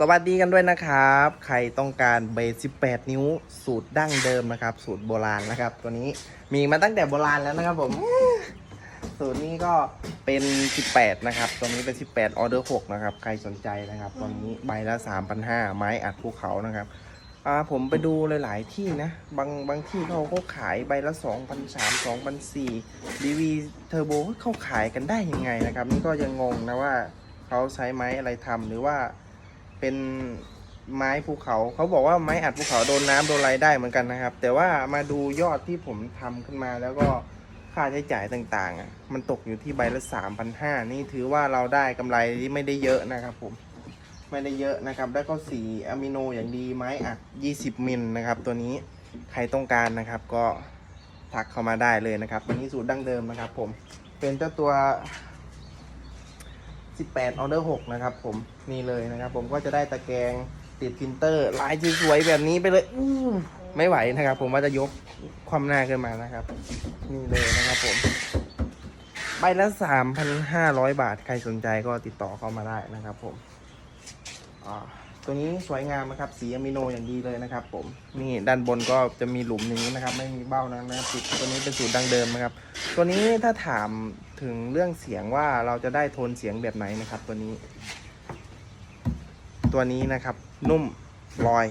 สวัสดีกันด้วยนะครับ ใครต้องการเบส18 นิ้วสูตรดั้งเดิมนะครับ สูตรโบราณนะครับ ตัวนี้มีมาตั้งแต่โบราณแล้วนะครับผม สูตรนี้ก็เป็น 18 นะครับ ตัวนี้เป็น 18 ออเดอร์ 6 นะครับ ใครสนใจนะครับ ตอนนี้ใบละ3,500 ไม้อัดภูเขานะครับอ่าผมไปดูหลาย ๆ ที่นะ บางบางที่เขาก็ขายใบละ 2,300 2,400ดีวีเทอร์โบเขาขายกันได้ยังไงนะครับ นี่ก็ยังงงนะว่าเขาใช้ไม้อะไรทำหรือว่า เป็นไม้ภูเขา เขาบอกว่าไม้อัดภูเขาโดนน้ำโดนอะไรได้เหมือนกันนะครับ แต่ว่ามาดูยอดที่ผมทำขึ้นมาแล้วก็ค่าใช้จ่ายต่างๆอะมันตกอยู่ที่ใบละ3,500นี่ถือว่าเราได้กำไรที่ไม่ได้เยอะนะครับผมไม่ได้เยอะนะครับ แล้วก็สีอะมิโนอย่างดีไม้อัด20มิลนะครับ ตัวนี้ใครต้องการนะครับ ก็ทักเข้ามาได้เลยนะครับตัวนี้สูตรดั้งเดิมนะครับ ผมเป็นเจ้าตัว 18ออเดอร์6นะครับผมนี่เลยนะครับ ผมก็จะได้ตะแกรงติดพิมพ์เตอร์ ลายสวยๆแบบนี้ไปเลยอู้ไม่ไหวนะครับ ผมว่าจะยกความหน้าขึ้นมานะครับ นี่เลยนะครับผมใบละ3,500 บาทใครสนใจก็ติดต่อเข้ามาได้นะครับผมตัวนี้สวยงามนะครับ สีอะมิโนอย่างดีเลยนะครับ ผมนี่ด้านบนก็จะมีหลุมอย่างนี้นะครับ ไม่มีเบ้านะนะครับติดตัวนี้เป็นสูตรดังเดิมนะครับ ตัวนี้ถ้าถาม ถึงเรื่องเสียงว่าเราจะได้โทนเสียงแบบไหนนะครับ ตัวนี้ ตัวนี้นะครับ นุ่มลอย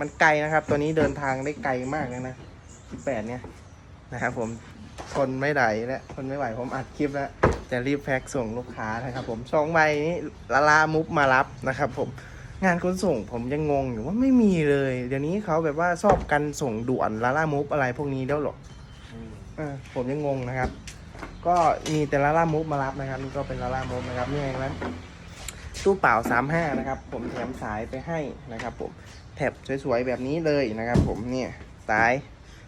มันไกลนะครับ ตัวนี้เดินทางได้ไกลมากเลยนะ18เนี่ยนะครับผมทนไม่ไหวแล้วทนไม่ไหวผมอัดคลิปแล้วจะรีบแพ็คส่งลูกค้านะครับ ผมสองใบนี้ละลามุฟมารับนะครับ ผมงานขนส่งผมยังงงอยู่ว่าไม่มีเลย เดี๋ยวนี้เขาแบบว่าชอบกันส่งด่วนละลามุฟอะไรพวกนี้แล้วหรอเออผมยังงงนะครับ ก็มีแต่ละล่ามุฟมารับนะครับนี่ก็เป็นละล่ามุฟนะครับนี่เองนะตู้เปล่า 35 นะครับ ผมแถมสายไปให้นะครับ ผมแถบสวยๆแบบนี้เลยนะครับ ผมเนี่ยสาย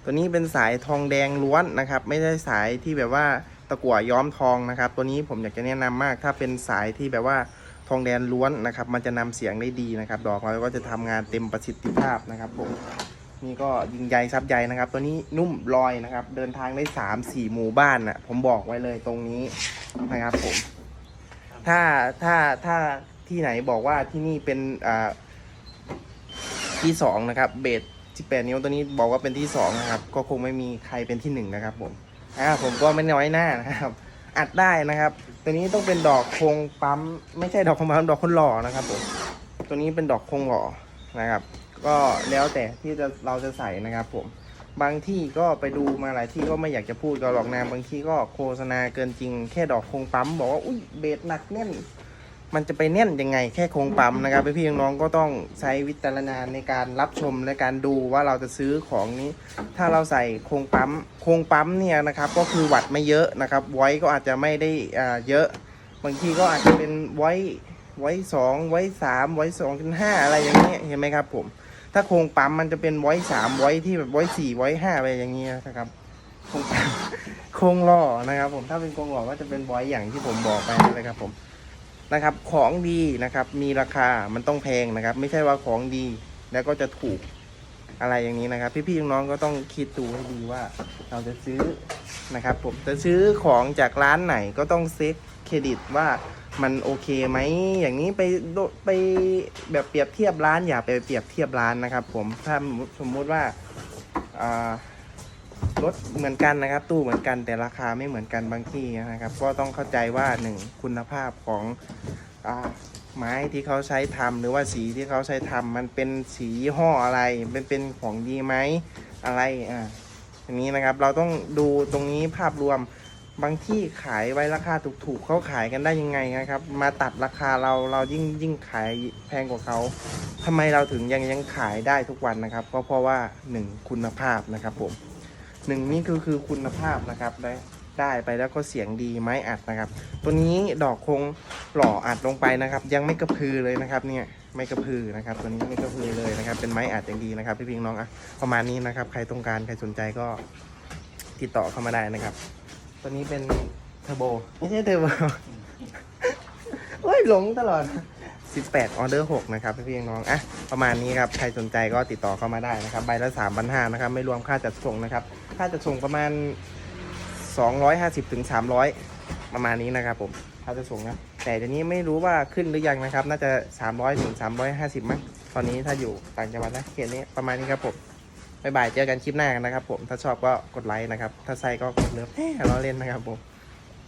ตัวนี้เป็นสายทองแดงล้วนนะครับ ไม่ใช่สายที่แบบว่าตะกั่วย้อมทองนะครับ ตัวนี้ผมอยากจะแนะนำมาก ถ้าเป็นสายที่แบบว่าทองแดงล้วนนะครับ มันจะนำเสียงได้ดีนะครับ ดอกเราก็จะทำงานเต็มประสิทธิภาพนะครับผม นี่ก็ยิงใยซับใยนะครับ ตัวนี้นุ่มลอยนะครับ เดินทางได้สามสี่หมู่บ้านนะผมบอกไว้เลยตรงนี้นะครับผม ถ้าถ้าถ้าที่ไหนบอกว่าที่นี่เป็นอ่าที่สองนะครับเบส18นิ้วตัวนี้บอกว่าเป็นที่สองนะครับ ก็คงไม่มีใครเป็นที่หนึ่งนะครับ ผมอ่าผมก็ไม่น้อยหน้านะครับอัดได้นะครับ ตัวนี้ต้องเป็นดอกคงปั๊ม ไม่ใช่ดอกคงปั๊มดอกคนหล่อนะครับผมตัวนี้เป็นดอกคงหล่อนะครับ ก็แล้วแต่ที่จะเราจะใส่นะครับผมบางที่ก็ไปดูมาหลายที่ก็ไม่อยากจะพูดก็หรอกนะบางที่ก็โฆษณาเกินจริง แค่ดอกคงปั๊มบอกว่าอุ้ยเบสหนักแน่น มันจะไปแน่นยังไง แค่คงปั๊มนะครับพี่ๆน้องก็ต้องใช้วิจารณาในการรับชมและการดูว่าเราจะซื้อของนี้ ถ้าเราใส่คงปั๊มคงปั๊มเนี่ยนะครับก็คือวัดไม่เยอะนะครับไว้ก็อาจจะไม่ได้อ่าเยอะ บางทีก็อาจจะเป็นไว้ไว้สองไว้สามไว้สองถึงห้าอะไรอย่างเงี้ยเห็นไหมครับผม ถ้าโครงปั๊มมันจะเป็นไว้สามไว้ที่แบบไว้สี่ไว้ห้าอะไรอย่างเงี้ยนะครับ โครงปั๊มโครงล่อนะครับ ผมถ้าเป็นโครงล่อก็จะเป็นไว้อย่างที่ผมบอกไปเลยครับ ผมนะครับ ของดีนะครับ มีราคามันต้องแพงนะครับ ไม่ใช่ว่าของดีแล้วก็จะถูกอะไรอย่างนี้นะครับ พี่ๆน้องๆก็ต้องคิดดูให้ดีว่า เราจะซื้อนะครับ ผมจะซื้อของจากร้านไหนก็ต้องเซ็คเครดิตว่า มันโอเคไหมอย่างนี้ไปโดไปแบบเปรียบเทียบร้านอย่าไปเปรียบเทียบร้านนะครับ ผมถ้าสมมุติว่ารถเหมือนกันนะครับ ตู้เหมือนกันแต่ราคาไม่เหมือนกันบางที่นะครับ ก็ต้องเข้าใจว่าหนึ่งคุณภาพของอไม้ที่เขาใช้ทำหรือว่าสีที่เขาใช้ทำมันเป็นสียี่ห้ออะไรเป็นเป็นของดีไหมอะไรอ่าอย่างนี้นะครับเราต้องดูตรงนี้ภาพรวม บางที่ขายไว้ราคาถูกๆเขาขายกันได้ยังไงนะครับ มาตัดราคาเราเรายิ่งยิ่งขายแพงกว่าเขาทำไมเราถึงยังยังขายได้ทุกวันนะครับ ก็เพราะว่าหนึ่งคุณภาพนะครับผมหนึ่งนี่คือคือคุณภาพนะครับได้ได้ไปแล้วก็เสียงดีไม้อัดนะครับ ตัวนี้ดอกคงหล่ออัดลงไปนะครับ ยังไม่กระพือเลยนะครับ เนี่ยไม่กระพือนะครับ ตัวนี้ไม่กระพือเลยนะครับ เป็นไม้อัดอย่างดีนะครับ พี่พิงน้องอะประมาณนี้นะครับ ใครต้องการใครสนใจก็ติดต่อเข้ามาได้นะครับ ตัวนี้เป็นเทอร์โบ ไม่ใช่เทอร์โบ โอ้ยหลงตลอด 18ออเดอร์6นะครับพี่ๆน้องๆอะประมาณนี้ครับ ใครสนใจก็ติดต่อเข้ามาได้นะครับ ใบละ3 5 0 0นะครับ ไม่รวมค่าจัดส่งนะครับ ค่าจัดส่งประมาณ 250ถึง300 ประมาณนี้นะครับผม ค่าจัดส่งนะ แต่เดี๋ยวนี้ไม่รู้ว่าขึ้นหรือยังนะครับ น่าจะ 300ถึง350 มั้ง ตอนนี้ถ้าอยู่ต่างจังหวัดนะ เขตนี้ประมาณนี้ครับผม บ๊ายบายเจอกันคลิปหน้ากันนะครับผมถ้าชอบก็กดไลค์นะครับ ถ้าใส่ก็กดเลิฟแหมเราเล่นนะครับผม